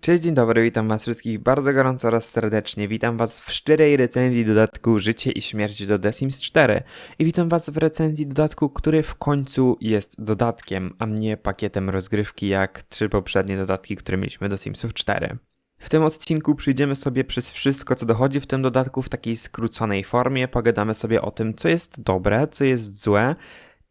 Cześć, dzień dobry, witam was wszystkich bardzo gorąco oraz serdecznie. Witam was w szczerej recenzji dodatku Życie i Śmierć do The Sims 4. I witam was w recenzji dodatku, który w końcu jest dodatkiem, a nie pakietem rozgrywki jak trzy poprzednie dodatki, które mieliśmy do Simsów 4. W tym odcinku przyjdziemy sobie przez wszystko, co dochodzi w tym dodatku w takiej skróconej formie. Pogadamy sobie o tym, co jest dobre, co jest złe,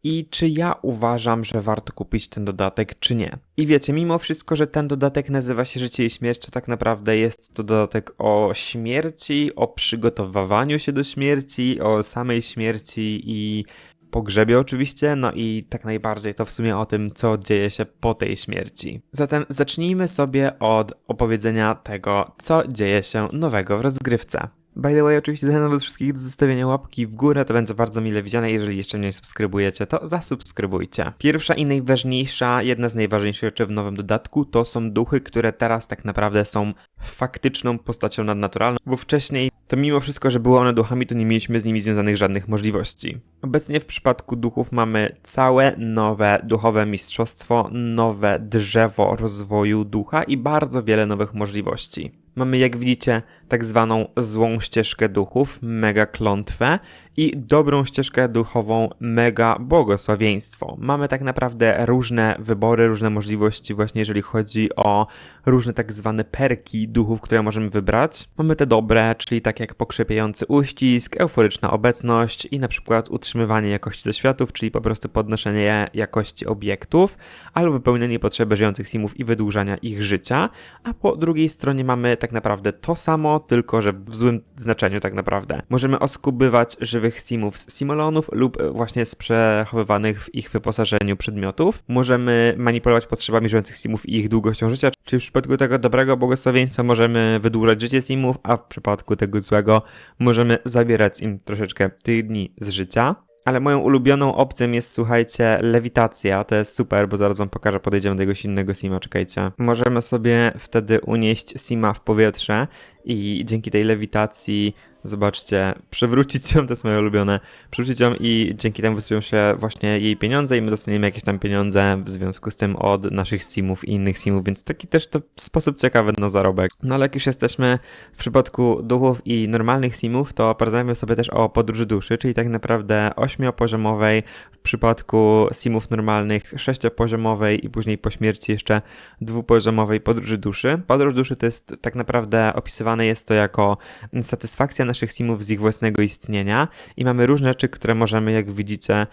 i czy ja uważam, że warto kupić ten dodatek, czy nie. I wiecie, mimo wszystko, że ten dodatek nazywa się Życie i Śmierć, to tak naprawdę jest to dodatek o śmierci, o przygotowywaniu się do śmierci, o samej śmierci i pogrzebie oczywiście, no i tak najbardziej to w sumie o tym, co dzieje się po tej śmierci. Zatem zacznijmy sobie od opowiedzenia tego, co dzieje się nowego w rozgrywce. By the way, oczywiście zachęcam was wszystkich do zostawienia łapki w górę, to będzie bardzo mile widziane. Jeżeli jeszcze nie subskrybujecie, to zasubskrybujcie. Pierwsza i najważniejsza, jedna z najważniejszych rzeczy w nowym dodatku, to są duchy, które teraz tak naprawdę są faktyczną postacią nadnaturalną, bo wcześniej to mimo wszystko, że były one duchami, to nie mieliśmy z nimi związanych żadnych możliwości. Obecnie w przypadku duchów mamy całe nowe duchowe mistrzostwo, nowe drzewo rozwoju ducha i bardzo wiele nowych możliwości. Mamy, jak widzicie, tak zwaną złą ścieżkę duchów, mega klątwę i dobrą ścieżkę duchową, mega błogosławieństwo. Mamy tak naprawdę różne wybory, różne możliwości, właśnie jeżeli chodzi o różne tak zwane perki duchów, które możemy wybrać. Mamy te dobre, czyli tak jak pokrzepiający uścisk, euforyczna obecność i na przykład utrzymywanie jakości zaświatów, czyli po prostu podnoszenie jakości obiektów, albo wypełnienie potrzeby żyjących simów i wydłużania ich życia. A po drugiej stronie mamy tak naprawdę to samo, tylko że w złym znaczeniu tak naprawdę. Możemy oskubywać żywych simów z simolonów lub właśnie z przechowywanych w ich wyposażeniu przedmiotów. Możemy manipulować potrzebami żyjących simów i ich długością życia, czyli w przypadku tego dobrego błogosławieństwa możemy wydłużać życie simów, a w przypadku tego złego możemy zabierać im troszeczkę tych dni z życia. Ale moją ulubioną opcją jest, słuchajcie, lewitacja. To jest super, bo zaraz wam pokażę, podejdziemy do jakiegoś innego sima, czekajcie. Możemy sobie wtedy unieść sima w powietrze i dzięki tej lewitacji Zobaczcie, przewrócić ją, to jest moje ulubione, przewrócić ją i dzięki temu wysypią się właśnie jej pieniądze i my dostaniemy jakieś tam pieniądze w związku z tym od naszych simów i innych simów, więc taki też to sposób ciekawy na zarobek. No ale jak już jesteśmy w przypadku duchów i normalnych simów, to porozmawiamy sobie też o podróży duszy, czyli tak naprawdę ośmiopoziomowej, w przypadku simów normalnych sześciopoziomowej i później po śmierci jeszcze dwupoziomowej podróży duszy. Podróż duszy to jest tak naprawdę opisywane jest to jako satysfakcja naszych simów z ich własnego istnienia i mamy różne rzeczy, które możemy, jak widzicie,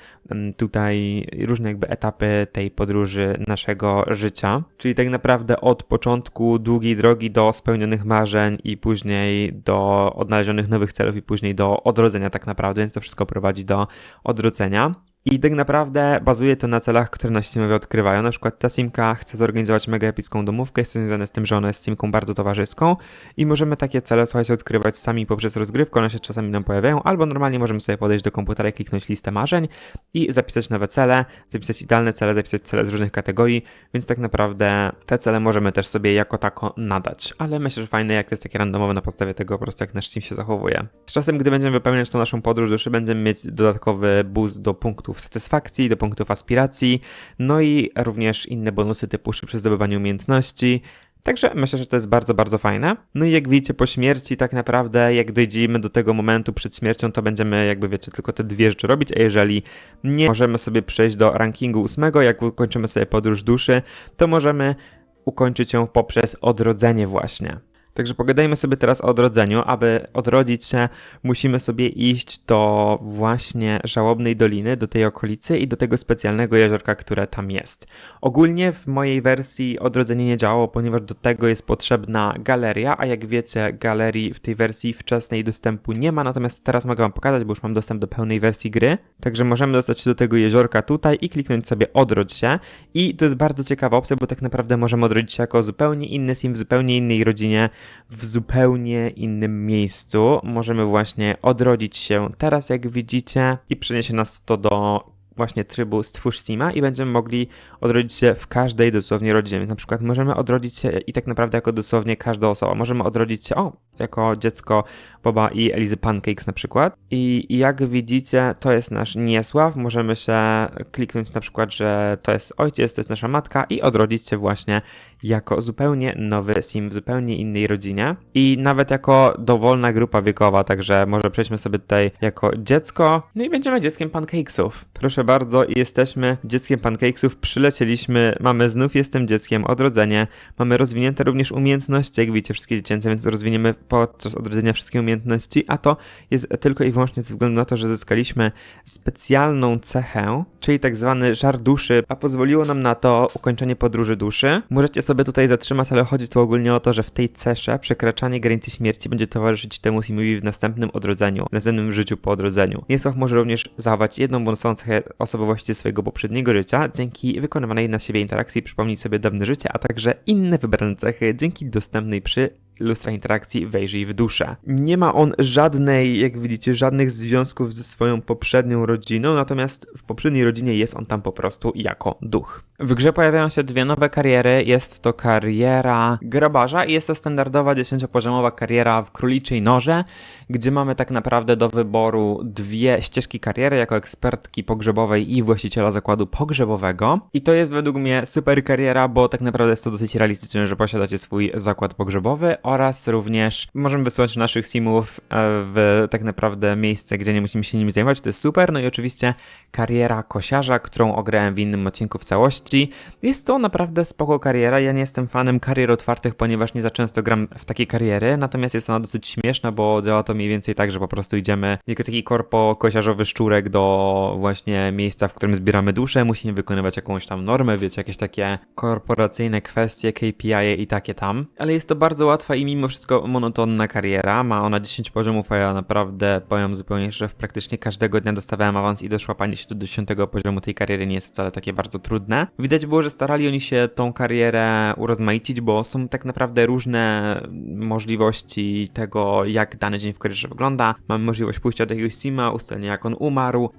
tutaj różne jakby etapy tej podróży naszego życia. Czyli tak naprawdę od początku długiej drogi do spełnionych marzeń i później do odnalezionych nowych celów i później do odrodzenia tak naprawdę, więc to wszystko prowadzi do odrodzenia. I tak naprawdę bazuje to na celach, które nasi simowie odkrywają. Na przykład ta simka chce zorganizować mega epicką domówkę, jest to związane z tym, że ona jest simką bardzo towarzyską i możemy takie cele, słuchajcie, odkrywać sami poprzez rozgrywkę, one się czasami nam pojawiają, albo normalnie możemy sobie podejść do komputera i kliknąć listę marzeń i zapisać nowe cele, zapisać idealne cele, zapisać cele z różnych kategorii, więc tak naprawdę te cele możemy też sobie jako tako nadać. Ale myślę, że fajne, jak to jest takie randomowe na podstawie tego po prostu, jak nasz sim się zachowuje. Z czasem, gdy będziemy wypełniać tą naszą podróż duszy, będziemy mieć dodatkowy boost do punktów punktów satysfakcji, do punktów aspiracji, no i również inne bonusy typu szybsze zdobywanie umiejętności, Także myślę, że to jest bardzo, bardzo fajne. No i jak widzicie, po śmierci, tak naprawdę, jak dojdziemy do tego momentu przed śmiercią, to będziemy, jakby wiecie, tylko te dwie rzeczy robić. A jeżeli nie możemy sobie przejść do rankingu ósmego, jak ukończymy sobie podróż duszy, to możemy ukończyć ją poprzez odrodzenie, właśnie. Także pogadajmy sobie teraz o odrodzeniu. Aby odrodzić się, musimy sobie iść do właśnie żałobnej doliny, do tej okolicy i do tego specjalnego jeziorka, które tam jest. Ogólnie w mojej wersji odrodzenie nie działało, ponieważ do tego jest potrzebna galeria, a jak wiecie, galerii w tej wersji wczesnej dostępu nie ma, natomiast teraz mogę wam pokazać, bo już mam dostęp do pełnej wersji gry. Także możemy dostać się do tego jeziorka tutaj i kliknąć sobie odrodź się. I to jest bardzo ciekawa opcja, bo tak naprawdę możemy odrodzić się jako zupełnie inny sim w zupełnie innej rodzinie w zupełnie innym miejscu. Możemy właśnie odrodzić się teraz, jak widzicie, i przeniesie nas to do właśnie trybu Stwórz Sima i będziemy mogli odrodzić się w każdej dosłownie rodzinie. Więc na przykład możemy odrodzić się i tak naprawdę jako dosłownie każda osoba. Możemy odrodzić się, o, jako dziecko Boba i Elizy Pancakes na przykład. I jak widzicie, to jest nasz Niesław. Możemy się kliknąć na przykład, że to jest ojciec, to jest nasza matka i odrodzić się właśnie jako zupełnie nowy sim w zupełnie innej rodzinie. I nawet jako dowolna grupa wiekowa, także może przejdźmy sobie tutaj jako dziecko. No i będziemy dzieckiem Pancakesów. Proszę bardzo, jesteśmy dzieckiem Pancakesów. Przylecieliśmy, mamy znów jestem dzieckiem, odrodzenie. Mamy rozwinięte również umiejętności, jak widzicie, wszystkie dziecięce, więc rozwiniemy podczas odrodzenia wszystkie umiejętności, a to jest tylko i wyłącznie ze względu na to, że zyskaliśmy specjalną cechę, czyli tak zwany żar duszy, a pozwoliło nam na to ukończenie podróży duszy. Możecie sobie tutaj zatrzymać, ale chodzi tu ogólnie o to, że w tej cesze przekraczanie granicy śmierci będzie towarzyszyć temu simowi w następnym odrodzeniu, w następnym życiu po odrodzeniu. Niesław może również zachować jedną bonusową cechę osobowości swojego poprzedniego życia dzięki wykonywanej na siebie interakcji, przypomnieć sobie dawne życie, a także inne wybrane cechy dzięki dostępnej przy lustra interakcji wejrzyj w duszę. Nie ma on żadnej, jak widzicie, żadnych związków ze swoją poprzednią rodziną, natomiast w poprzedniej rodzinie jest on tam po prostu jako duch. W grze pojawiają się dwie nowe kariery. Jest to kariera grabarza i jest to standardowa 10-poziomowa kariera w króliczej noże, gdzie mamy tak naprawdę do wyboru dwie ścieżki kariery jako ekspertki pogrzebowej i właściciela zakładu pogrzebowego. I to jest według mnie super kariera, bo tak naprawdę jest to dosyć realistyczne, że posiadacie swój zakład pogrzebowy oraz również możemy wysyłać naszych simów e, w tak naprawdę miejsce, gdzie nie musimy się nimi zajmować. To jest super. No i oczywiście kariera kosiarza, którą ograłem w innym odcinku w całości. Jest to naprawdę spoko kariera. Ja nie jestem fanem karier otwartych, ponieważ nie za często gram w takie kariery, natomiast jest ona dosyć śmieszna, bo działa to mniej więcej tak, że po prostu idziemy jako taki korpo kosiarzowy szczurek do właśnie miejsca, w którym zbieramy duszę, musimy wykonywać jakąś tam normę, wiecie, jakieś takie korporacyjne kwestie, KPI i takie tam. Ale jest to bardzo łatwa i mimo wszystko monotonna kariera. Ma ona 10 poziomów, a ja naprawdę powiem zupełnie że w praktycznie każdego dnia dostawałem awans i doszła pani się do 10 poziomu tej kariery nie jest wcale takie bardzo trudne. Widać było, że starali oni się tą karierę urozmaicić, bo są tak naprawdę różne możliwości tego, jak dany dzień w karierze wygląda. Mamy możliwość pójścia do jakiegoś sima, ustalenia jak on umarł,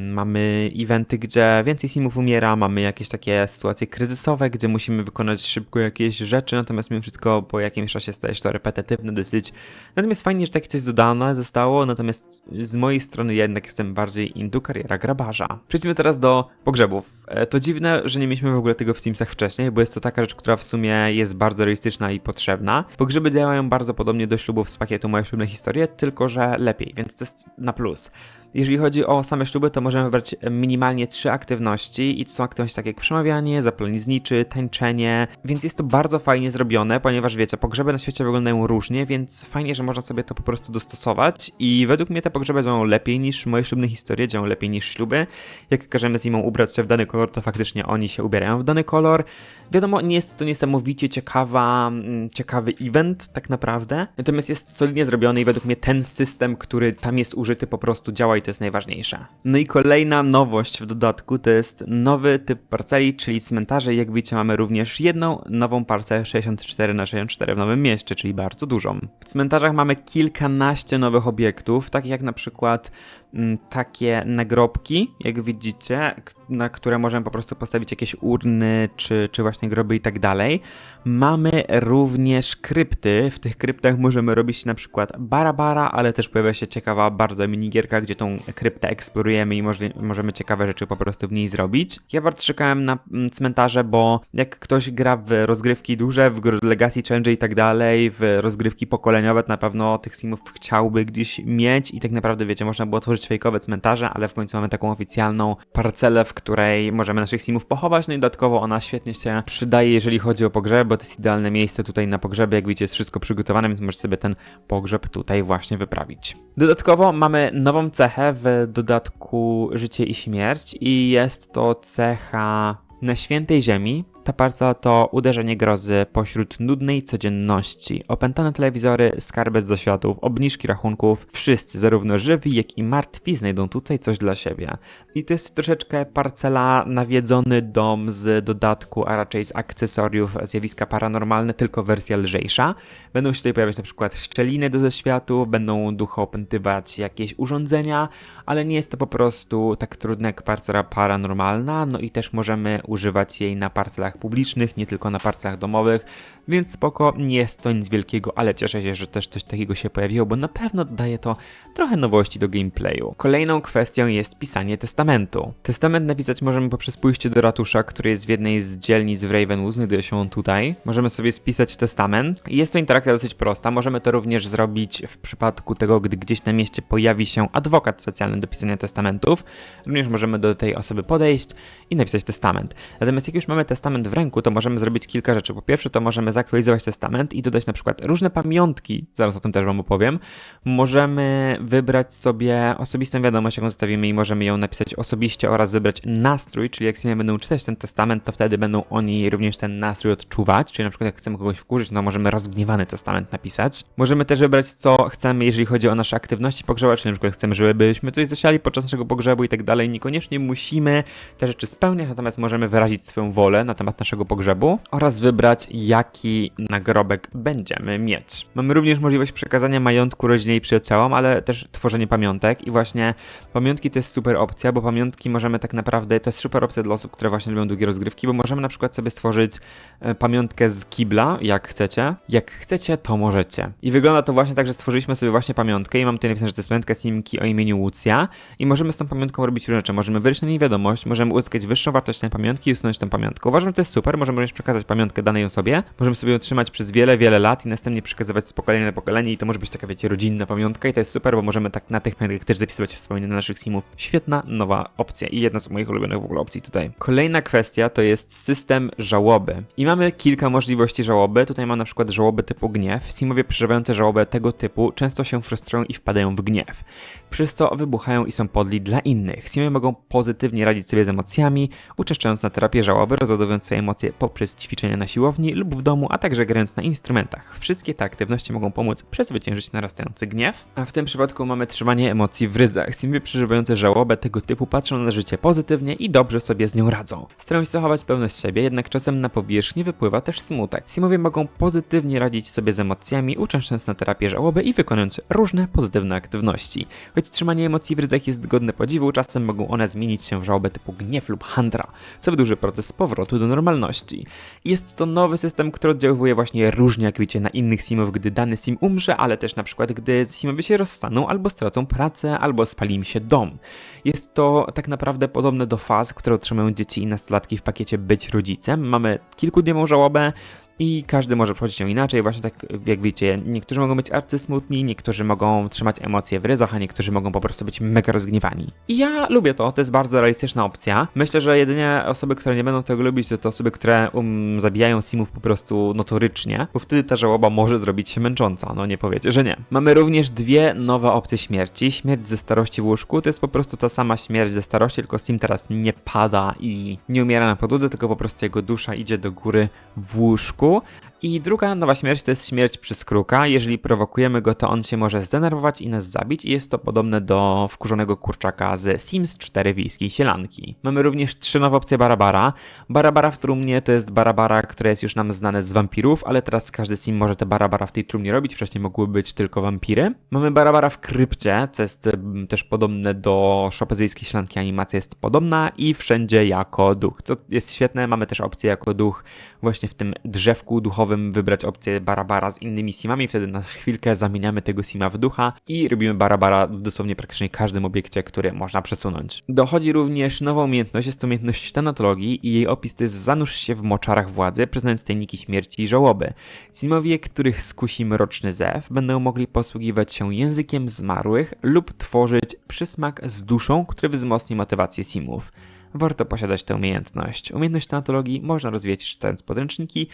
mamy eventy, gdzie więcej simów umiera, mamy jakieś takie sytuacje kryzysowe, gdzie musimy wykonać szybko jakieś rzeczy, natomiast mimo wszystko po jakimś czasie się to repetytywne dosyć. Natomiast fajnie, że takie coś dodane zostało, natomiast z mojej strony ja jednak jestem bardziej indu kariera grabarza. Przejdźmy teraz do pogrzebów. E, to dziwne, że nie mieliśmy w ogóle tego w Simsach wcześniej, bo jest to taka rzecz, która w sumie jest bardzo realistyczna i potrzebna. Pogrzeby działają bardzo podobnie do ślubów z pakietu Moje ślubne historie, tylko że lepiej, więc to jest na plus. Jeżeli chodzi o same śluby, to możemy wybrać minimalnie trzy aktywności i to są aktywności takie jak przemawianie, zapalniczny, tańczenie, więc jest to bardzo fajnie zrobione, ponieważ wiecie, pogrzeby na świecie wyglądają różnie, więc fajnie, że można sobie to po prostu dostosować i według mnie te pogrzeby działają lepiej niż moje ślubne historie, działają lepiej niż śluby. Jak każemy z nim ubrać się w dany kolor, to faktycznie oni się ubierają w dany kolor. Wiadomo, nie jest to niesamowicie ciekawa, mm, ciekawy event tak naprawdę, natomiast jest solidnie zrobiony i według mnie ten system, który tam jest użyty po prostu działa i to jest najważniejsze. No i kolejna nowość w dodatku to jest nowy typ parceli, czyli cmentarze. Jak widzicie mamy również jedną nową parcelę 64 na 64 w Nowym Mieście, czyli bardzo dużą. W cmentarzach mamy kilkanaście nowych obiektów, takich jak na przykład mm, takie nagrobki, jak widzicie, na które możemy po prostu postawić jakieś urny, czy, czy właśnie groby i tak dalej. Mamy również krypty. W tych kryptach możemy robić na przykład barabara, ale też pojawia się ciekawa bardzo minigierka, gdzie tą kryptę eksplorujemy i możemy ciekawe rzeczy po prostu w niej zrobić. Ja bardzo czekałem na mm, cmentarze, bo jak ktoś gra w rozgrywki duże, w Legacy Change i tak dalej, w rozgrywki pokoleniowe, to na pewno tych simów chciałby gdzieś mieć i tak naprawdę, wiecie, można było tworzyć fejkowe cmentarze, ale w końcu mamy taką oficjalną parcelę, w której możemy naszych simów pochować, no i dodatkowo ona świetnie się przydaje, jeżeli chodzi o pogrzeb, bo to jest idealne miejsce tutaj na pogrzeby, jak widzicie jest wszystko przygotowane, więc możecie sobie ten pogrzeb tutaj właśnie wyprawić. Dodatkowo mamy nową cechę w dodatku Życie i Śmierć i jest to cecha na świętej ziemi ta parcela to uderzenie grozy pośród nudnej codzienności. Opętane telewizory, skarby z zaświatów, obniżki rachunków, wszyscy, zarówno żywi, jak i martwi, znajdą tutaj coś dla siebie. I to jest troszeczkę parcela nawiedzony dom z dodatku, a raczej z akcesoriów zjawiska paranormalne, tylko wersja lżejsza. Będą się tutaj pojawiać na przykład szczeliny do zaświatów, będą duchy opętywać jakieś urządzenia, ale nie jest to po prostu tak trudne jak parcela paranormalna, no i też możemy używać jej na parcelach publicznych, nie tylko na parcach domowych, więc spoko, nie jest to nic wielkiego, ale cieszę się, że też coś takiego się pojawiło, bo na pewno dodaje to trochę nowości do gameplayu. Kolejną kwestią jest pisanie testamentu. Testament napisać możemy poprzez pójście do ratusza, który jest w jednej z dzielnic w Ravenwood, znajduje się on tutaj. Możemy sobie spisać testament. Jest to interakcja dosyć prosta, możemy to również zrobić w przypadku tego, gdy gdzieś na mieście pojawi się adwokat specjalny do pisania testamentów. Również możemy do tej osoby podejść i napisać testament. Natomiast jak już mamy testament w ręku, to możemy zrobić kilka rzeczy. Po pierwsze, to możemy zaktualizować testament i dodać na przykład różne pamiątki, zaraz o tym też Wam opowiem. Możemy wybrać sobie osobistą wiadomość, jaką zostawimy i możemy ją napisać osobiście oraz wybrać nastrój, czyli jak sobie będą czytać ten testament, to wtedy będą oni również ten nastrój odczuwać, czyli na przykład jak chcemy kogoś wkurzyć, no możemy rozgniewany testament napisać. Możemy też wybrać, co chcemy, jeżeli chodzi o nasze aktywności pogrzebowe, czyli na przykład chcemy, żebyśmy coś zasiali podczas naszego pogrzebu i tak dalej. Niekoniecznie musimy te rzeczy spełniać, natomiast możemy wyrazić swoją wolę na temat naszego pogrzebu oraz wybrać, jaki nagrobek będziemy mieć. Mamy również możliwość przekazania majątku rodzinie i przyjaciołom, ale też tworzenie pamiątek i właśnie pamiątki to jest super opcja, bo pamiątki możemy tak naprawdę, to jest super opcja dla osób, które właśnie lubią długie rozgrywki, bo możemy na przykład sobie stworzyć e, pamiątkę z kibla, jak chcecie. Jak chcecie, to możecie. I wygląda to właśnie tak, że stworzyliśmy sobie właśnie pamiątkę i mam tutaj napisane, że to jest pamiątka Simki o imieniu Łucja i możemy z tą pamiątką robić różne rzeczy. Możemy wyjść na niej wiadomość, możemy uzyskać wyższą wartość tej pamiątki i usunąć tę pamiątkę. Uważam, to jest super, możemy również przekazać pamiątkę danej osobie, możemy sobie ją trzymać przez wiele, wiele lat i następnie przekazywać z pokolenia na pokolenie i to może być taka, wiecie, rodzinna pamiątka i to jest super, bo możemy tak na tych pamiątkach też zapisywać wspomnienia naszych simów. Świetna, nowa opcja i jedna z moich ulubionych w ogóle opcji tutaj. Kolejna kwestia to jest system żałoby. I mamy kilka możliwości żałoby. Tutaj mam na przykład żałoby typu gniew. Simowie przeżywające żałobę tego typu często się frustrują i wpadają w gniew, przez co wybuchają i są podli dla innych. Simowie mogą pozytywnie radzić sobie z emocjami, uczęszczając na terapię żałoby, rozładowując swoje emocje poprzez ćwiczenia na siłowni lub w domu, a także grając na instrumentach. Wszystkie te aktywności mogą pomóc przezwyciężyć narastający gniew, a w tym przypadku mamy trzymanie emocji w ryzach. Simowie przeżywające żałobę tego typu patrzą na życie pozytywnie i dobrze sobie z nią radzą. Starają się zachować pewność siebie, jednak czasem na powierzchni wypływa też smutek. Simowie mogą pozytywnie radzić sobie z emocjami, uczęszczając na terapię żałoby i wykonując różne pozytywne aktywności. Choć trzymanie emocji w ryzach jest godne podziwu, czasem mogą one zmienić się w żałobę typu gniew lub handra, co wydłuży proces powrotu do normalności. Jest to nowy system, który oddziaływuje właśnie różnie, jak wiecie, na innych simów, gdy dany sim umrze, ale też na przykład gdy simowie się rozstaną, albo stracą pracę, albo spali im się dom. Jest to tak naprawdę podobne do faz, które otrzymują dzieci i nastolatki w pakiecie Być rodzicem. Mamy kilkudniową żałobę, i każdy może przechodzić ją inaczej, właśnie tak jak wiecie, niektórzy mogą być arcysmutni, niektórzy mogą trzymać emocje w ryzach, a niektórzy mogą po prostu być mega rozgniewani. I ja lubię to, to jest bardzo realistyczna opcja. Myślę, że jedynie osoby, które nie będą tego lubić, to te osoby, które um, zabijają simów po prostu notorycznie, bo wtedy ta żałoba może zrobić się męcząca, no nie powiecie, że nie. Mamy również dwie nowe opcje śmierci. Śmierć ze starości w łóżku, to jest po prostu ta sama śmierć ze starości, tylko Sim teraz nie pada i nie umiera na podłodze, tylko po prostu jego dusza idzie do góry w łóżku. ficou. I druga nowa śmierć to jest śmierć przez kruka. Jeżeli prowokujemy go, to on się może zdenerwować i nas zabić i jest to podobne do wkurzonego kurczaka z Sims 4 wiejskiej sielanki. Mamy również trzy nowe opcje Barabara. Barabara w trumnie to jest Barabara, które jest już nam znane z wampirów, ale teraz każdy sim może te Barabara w tej trumnie robić. Wcześniej mogły być tylko wampiry. Mamy Barabara w krypcie, co jest też podobne do szopezyjskiej sielanki. Animacja jest podobna i wszędzie jako duch, co jest świetne. Mamy też opcję jako duch właśnie w tym drzewku duchowym wybrać opcję Barabara z innymi simami. Wtedy na chwilkę zamieniamy tego sima w ducha i robimy Barabara w dosłownie praktycznie każdym obiekcie, który można przesunąć. Dochodzi również nowa umiejętność, jest to umiejętność tanatologii i jej opis to jest zanurz się w moczarach władzy, przyznając tajniki śmierci i żałoby. Simowie, których skusi mroczny zew, będą mogli posługiwać się językiem zmarłych lub tworzyć przysmak z duszą, który wzmocni motywację simów warto posiadać tę umiejętność. Umiejętność tanatologii można rozwijać czytając podręczniki,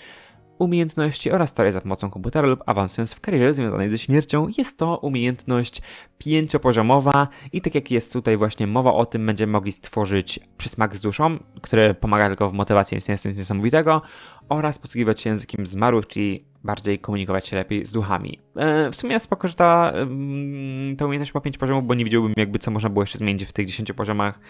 umiejętności oraz teorię za pomocą komputera lub awansując w karierze związanej ze śmiercią. Jest to umiejętność pięciopoziomowa i tak jak jest tutaj właśnie mowa o tym, będziemy mogli stworzyć przysmak z duszą, który pomaga tylko w motywacji jest nic niesamowitego oraz posługiwać się językiem zmarłych, czyli bardziej komunikować się lepiej z duchami. E, w sumie spoko, że ta, ta umiejętność ma 5 poziomów, bo nie widziałbym jakby co można było jeszcze zmienić w tych 10 poziomach.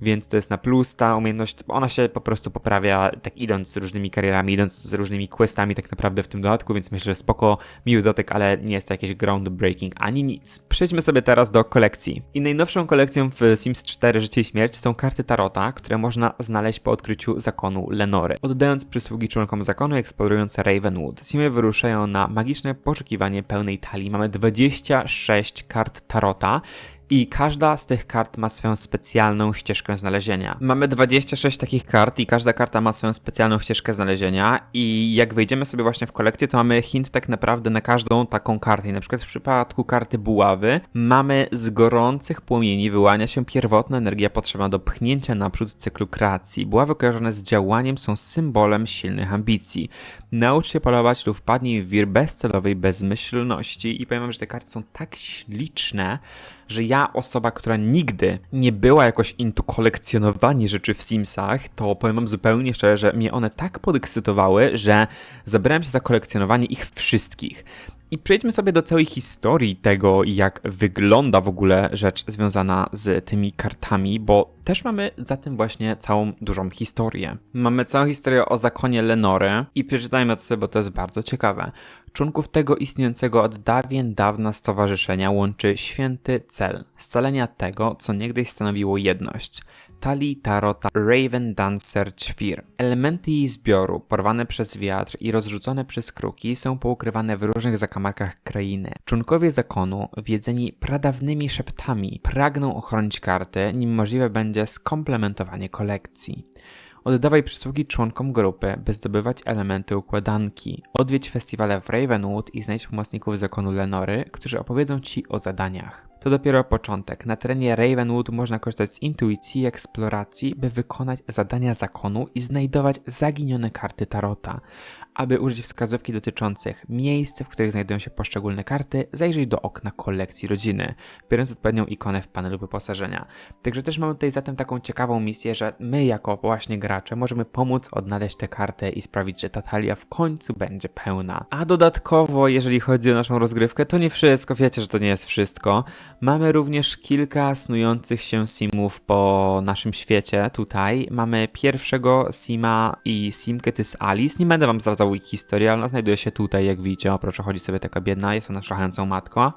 więc to jest na plus ta umiejętność, ona się po prostu poprawia tak idąc z różnymi karierami, idąc z różnymi questami tak naprawdę w tym dodatku, więc myślę, że spoko, miły dotyk, ale nie jest to jakieś groundbreaking ani nic. Przejdźmy sobie teraz do kolekcji. I najnowszą kolekcją w Sims 4 Życie i Śmierć są karty Tarota, które można znaleźć po odkryciu zakonu Lenory. Oddając przysługi członkom zakonu eksplorując Ravenwood, Simy wyruszają na magiczne poszukiwanie pełnej talii. Mamy 26 kart Tarota i każda z tych kart ma swoją specjalną ścieżkę znalezienia. Mamy 26 takich kart i każda karta ma swoją specjalną ścieżkę znalezienia i jak wejdziemy sobie właśnie w kolekcję, to mamy hint tak naprawdę na każdą taką kartę. I na przykład w przypadku karty buławy mamy z gorących płomieni wyłania się pierwotna energia potrzebna do pchnięcia naprzód cyklu kreacji. Buławy kojarzone z działaniem są symbolem silnych ambicji. Naucz się polować lub wpadnij w wir bezcelowej bezmyślności i powiem wam, że te karty są tak śliczne, że ja, osoba, która nigdy nie była jakoś into kolekcjonowanie rzeczy w Simsach, to powiem wam zupełnie szczerze, że mnie one tak podekscytowały, że zabrałem się za kolekcjonowanie ich wszystkich. I przejdźmy sobie do całej historii tego, jak wygląda w ogóle rzecz związana z tymi kartami, bo też mamy za tym właśnie całą dużą historię. Mamy całą historię o zakonie Lenory i przeczytajmy to sobie, bo to jest bardzo ciekawe. Członków tego istniejącego od dawien dawna stowarzyszenia łączy święty cel scalenia tego, co niegdyś stanowiło jedność. Tali, Tarota, Raven, Dancer, Ćwir. Elementy jej zbioru, porwane przez wiatr i rozrzucone przez kruki, są poukrywane w różnych zakamarkach krainy. Członkowie zakonu, wiedzeni pradawnymi szeptami, pragną ochronić karty, nim możliwe będzie skomplementowanie kolekcji. Oddawaj przysługi członkom grupy, by zdobywać elementy układanki. Odwiedź festiwale w Ravenwood i znajdź pomocników zakonu Lenory, którzy opowiedzą Ci o zadaniach. To dopiero początek. Na terenie Ravenwood można korzystać z intuicji i eksploracji, by wykonać zadania zakonu i znajdować zaginione karty Tarota. Aby użyć wskazówki dotyczących miejsc, w których znajdują się poszczególne karty, zajrzyj do okna kolekcji rodziny, biorąc odpowiednią ikonę w panelu wyposażenia. Także też mamy tutaj zatem taką ciekawą misję, że my jako właśnie gracze możemy pomóc odnaleźć tę kartę i sprawić, że ta talia w końcu będzie pełna. A dodatkowo, jeżeli chodzi o naszą rozgrywkę, to nie wszystko, wiecie, że to nie jest wszystko. Mamy również kilka snujących się simów po naszym świecie tutaj. Mamy pierwszego sima i simkę, to jest Alice. Nie będę wam zdradzał ale ona znajduje się tutaj, jak widzicie. O, proszę, chodzi sobie taka biedna, jest ona szlachetną matką.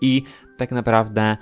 I tak naprawdę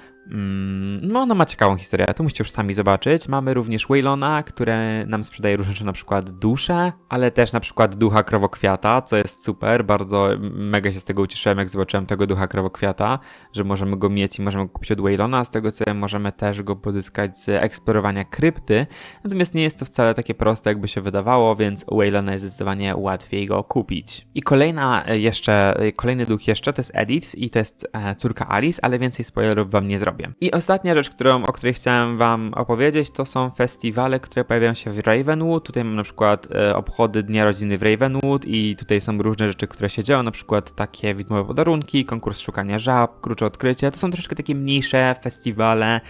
no, ona ma ciekawą historię, to musicie już sami zobaczyć. Mamy również Waylona, które nam sprzedaje różne rzeczy, na przykład dusze, ale też na przykład ducha krowokwiata, co jest super. Bardzo mega się z tego ucieszyłem, jak zobaczyłem tego ducha krowokwiata, że możemy go mieć i możemy go kupić od Waylona. Z tego co wiem, możemy też go pozyskać z eksplorowania krypty. Natomiast nie jest to wcale takie proste, jakby się wydawało, więc Waylona jest zdecydowanie łatwiej go kupić. I kolejna jeszcze, kolejny duch jeszcze to jest Edith i to jest e, córka Alice, ale więcej spoilerów wam nie zrobię. I ostatnia rzecz, którą, o której chciałem Wam opowiedzieć, to są festiwale, które pojawiają się w Ravenwood. Tutaj mam na przykład e, obchody Dnia Rodziny w Ravenwood i tutaj są różne rzeczy, które się dzieją, na przykład takie widmowe podarunki, konkurs szukania żab, klucze odkrycia. To są troszkę takie mniejsze festiwale,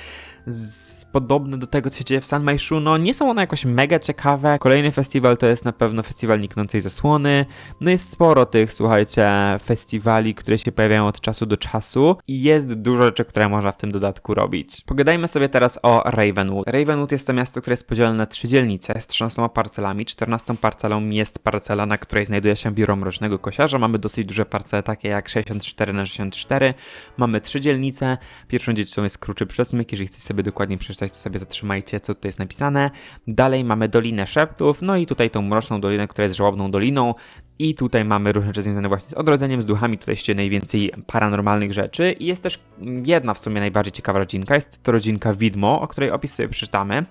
z, podobne do tego, co się dzieje w San Maishuno. Nie są one jakoś mega ciekawe. Kolejny festiwal to jest na pewno festiwal Niknącej Zasłony. No jest sporo tych, słuchajcie, festiwali, które się pojawiają od czasu do czasu i jest dużo rzeczy, które można w tym dodatku robić. Pogadajmy sobie teraz o Ravenwood. Ravenwood jest to miasto, które jest podzielone na trzy dzielnice z 13 parcelami. 14 parcelą jest parcela, na której znajduje się biuro Mrocznego Kosiarza. Mamy dosyć duże parcele, takie jak 64 na 64. Mamy trzy dzielnice. Pierwszą dzielnicą jest Kruczy Przesmyk. Jeżeli chcecie sobie sobie dokładnie przeczytać, to sobie zatrzymajcie, co tutaj jest napisane. Dalej mamy Dolinę Szeptów, no i tutaj tą mroczną dolinę, która jest żałobną doliną. I tutaj mamy różne rzeczy związane właśnie z odrodzeniem, z duchami, tutaj się najwięcej paranormalnych rzeczy. I jest też jedna w sumie najbardziej ciekawa rodzinka, jest to rodzinka Widmo, o której opis sobie przeczytamy.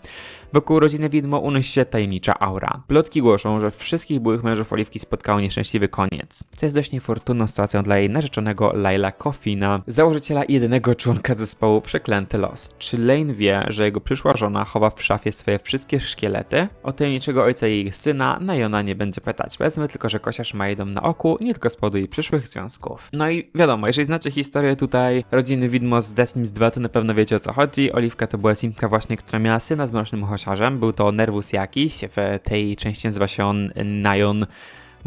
Wokół rodziny Widmo unosi się tajemnicza aura. Plotki głoszą, że wszystkich byłych mężów Oliwki spotkało nieszczęśliwy koniec, co jest dość niefortunną sytuacją dla jej narzeczonego Laila Coffina, założyciela jedynego członka zespołu Przeklęty Los. Czy Lane wie, że jego przyszła żona chowa w szafie swoje wszystkie szkielety? O tajemniczego ojca jej syna Najona nie będzie pytać. Powiedzmy tylko, że Kosiarz ma jedną na oku, nie tylko z powodu jej przyszłych związków. No i wiadomo, jeżeli znacie historię tutaj rodziny Widmo z The Sims 2, to na pewno wiecie o co chodzi. Oliwka to była simka właśnie, która miała syna z mrocznym chosiarzem. Był to Nervus jakiś, w tej części nazywa się on Najon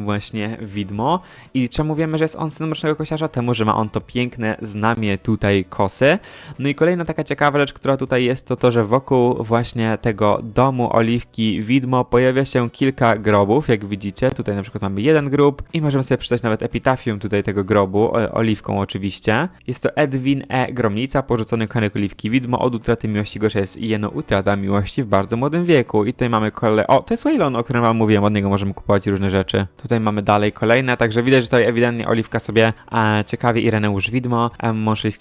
właśnie widmo. I czemu wiemy, że jest on synem mrocznego kosiarza? Temu, że ma on to piękne znamie tutaj kosy. No i kolejna taka ciekawa rzecz, która tutaj jest, to to, że wokół właśnie tego domu oliwki widmo pojawia się kilka grobów, jak widzicie. Tutaj na przykład mamy jeden grób i możemy sobie przeczytać nawet epitafium tutaj tego grobu, oliwką oczywiście. Jest to Edwin E. Gromnica, porzucony konek oliwki widmo, od utraty miłości gorsza jest jeno utrata miłości w bardzo młodym wieku. I tutaj mamy kolej... O, to jest Waylon, o którym wam mówiłem, od niego możemy kupować różne rzeczy. Mamy dalej kolejne, także widać, że tutaj ewidentnie oliwka sobie e, ciekawie Ireneusz widmo, e,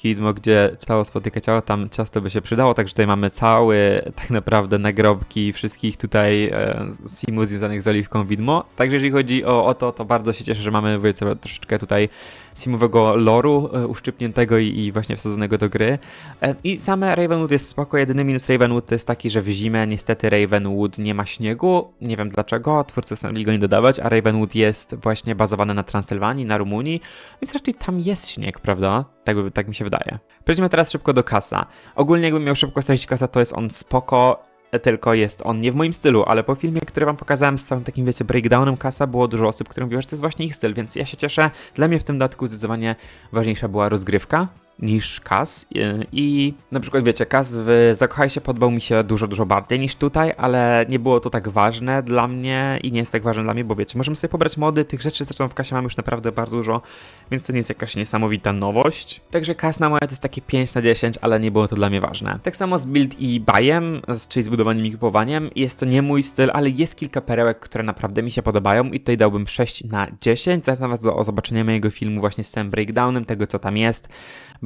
widmo, gdzie ciało spotyka ciało, tam ciasto by się przydało, także tutaj mamy cały tak naprawdę nagrobki wszystkich tutaj e, simu związanych z oliwką widmo. Także jeżeli chodzi o, o to, to bardzo się cieszę, że mamy wiecie, troszeczkę tutaj simowego loru e, uszczypniętego i, i właśnie wsadzonego do gry. E, I same Ravenwood jest spoko, jedyny minus Ravenwood to jest taki, że w zimę niestety Ravenwood nie ma śniegu, nie wiem dlaczego, twórcy chcieli go nie dodawać, a Ravenwood jest właśnie bazowany na Transylwanii, na Rumunii, więc raczej tam jest śnieg, prawda? Tak, tak mi się wydaje. Przejdźmy teraz szybko do kasa. Ogólnie jakbym miał szybko stracić kasa, to jest on spoko, tylko jest on nie w moim stylu, ale po filmie, który wam pokazałem z całym takim, wiecie, breakdownem kasa, było dużo osób, które mówiło, że to jest właśnie ich styl, więc ja się cieszę. Dla mnie w tym dodatku zdecydowanie ważniejsza była rozgrywka niż kas i na przykład wiecie, kas w Zakochaj się podobał mi się dużo, dużo bardziej niż tutaj, ale nie było to tak ważne dla mnie i nie jest tak ważne dla mnie, bo wiecie, możemy sobie pobrać mody, tych rzeczy zresztą w kasie mam już naprawdę bardzo dużo, więc to nie jest jakaś niesamowita nowość. Także kas na moje to jest takie 5 na 10, ale nie było to dla mnie ważne. Tak samo z build i bujem, czyli z budowaniem i kupowaniem, jest to nie mój styl, ale jest kilka perełek, które naprawdę mi się podobają i tutaj dałbym 6 na 10. Zachęcam was do zobaczenia mojego filmu właśnie z tym breakdownem, tego co tam jest.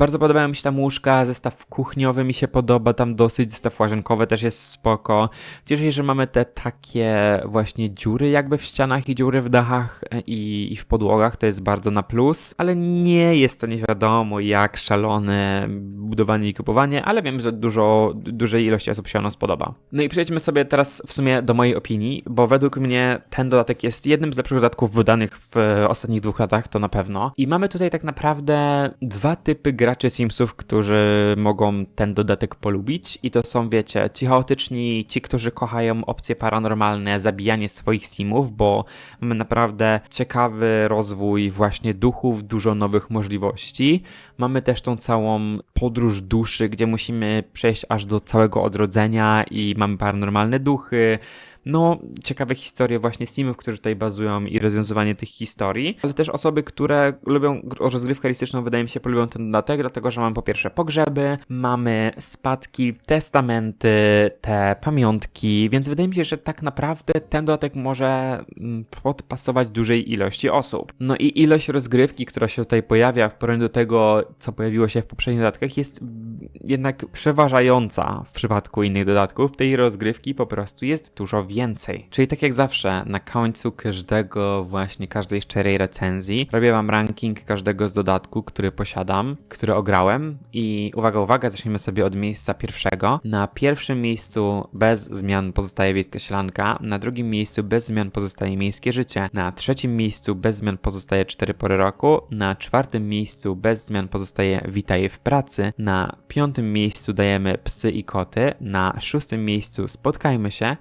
Bardzo podobają mi się tam łóżka, zestaw kuchniowy mi się podoba, tam dosyć, zestaw łazienkowy też jest spoko. Cieszę się, że mamy te takie właśnie dziury jakby w ścianach i dziury w dachach e, i, i w podłogach, to jest bardzo na plus, ale nie jest to nie wiadomo jak szalone budowanie i kupowanie, ale wiem, że dużo, dużej ilości osób się ono spodoba. No i przejdźmy sobie teraz w sumie do mojej opinii, bo według mnie ten dodatek jest jednym z lepszych dodatków wydanych w e, ostatnich dwóch latach, to na pewno. I mamy tutaj tak naprawdę dwa typy graczy Simsów, którzy mogą ten dodatek polubić i to są, wiecie, ci chaotyczni, ci, którzy kochają opcje paranormalne, zabijanie swoich Simów, bo mamy naprawdę ciekawy rozwój właśnie duchów, dużo nowych możliwości. Mamy też tą całą podróż duszy, gdzie musimy przejść aż do całego odrodzenia i mamy paranormalne duchy. No, ciekawe historie właśnie Simów, którzy tutaj bazują i rozwiązywanie tych historii, ale też osoby, które lubią gr- rozgrywkę realistyczną, wydaje mi się, polubią ten dodatek, dlatego że mamy po pierwsze pogrzeby, mamy spadki, testamenty, te pamiątki, więc wydaje mi się, że tak naprawdę ten dodatek może mm, podpasować dużej ilości osób. No i ilość rozgrywki, która się tutaj pojawia w porównaniu do tego, co pojawiło się w poprzednich dodatkach, jest jednak przeważająca w przypadku innych dodatków. Tej rozgrywki po prostu jest dużo więcej. Czyli tak jak zawsze, na końcu każdego właśnie, każdej szczerej recenzji robię wam ranking każdego z dodatku, który posiadam, który ograłem i uwaga, uwaga, zacznijmy sobie od miejsca pierwszego. Na pierwszym miejscu bez zmian pozostaje Wiejska Sielanka, na drugim miejscu bez zmian pozostaje Miejskie Życie, na trzecim miejscu bez zmian pozostaje Cztery Pory Roku, na czwartym miejscu bez zmian pozostaje Witaj w pracy, na piątym miejscu dajemy Psy i Koty, na szóstym miejscu Spotkajmy się,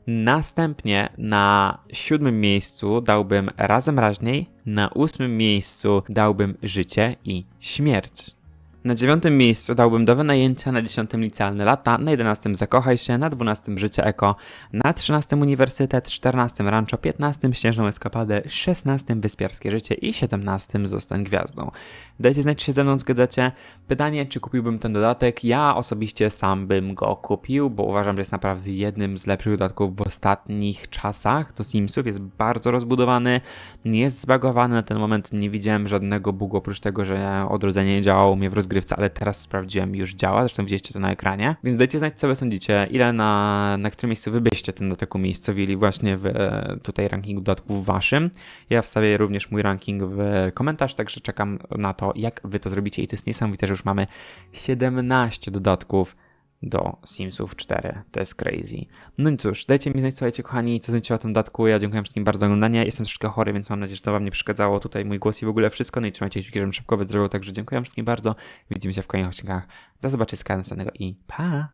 następnie na siódmym miejscu dałbym Razem Raźniej, na ósmym miejscu dałbym Życie i Śmierć. Na dziewiątym miejscu dałbym do wynajęcia, na dziesiątym licealne lata, na jedenastym zakochaj się, na dwunastym życie eko, na trzynastym uniwersytet, czternastym rancho, piętnastym śnieżną eskapadę, szesnastym wyspiarskie życie i siedemnastym zostań gwiazdą. Dajcie znać, czy się ze mną zgadzacie. Pytanie, czy kupiłbym ten dodatek? Ja osobiście sam bym go kupił, bo uważam, że jest naprawdę jednym z lepszych dodatków w ostatnich czasach do Simsów. Jest bardzo rozbudowany, nie jest zbagowany na ten moment. Nie widziałem żadnego bugu, oprócz tego, że odrodzenie nie działało mnie w rozgrywce, ale teraz sprawdziłem, już działa. Zresztą widzieliście to na ekranie. Więc dajcie znać, co wy sądzicie, ile na, na którym miejscu wy byście ten dodatek umiejscowili właśnie w e, tutaj rankingu dodatków waszym. Ja wstawię również mój ranking w komentarz, także czekam na to, jak wy to zrobicie i to jest niesamowite, że już mamy 17 dodatków do Simsów 4. To jest crazy. No i cóż, dajcie mi znać, słuchajcie, kochani, co sądzicie o tym dodatku. Ja dziękuję wszystkim bardzo za oglądanie. Jestem troszkę chory, więc mam nadzieję, że to wam nie przeszkadzało. Tutaj mój głos i w ogóle wszystko. No i trzymajcie kciuki, żebym szybko wyzdrowiał. Także dziękuję wszystkim bardzo. Widzimy się w kolejnych odcinkach. Do zobaczenia następnego i pa!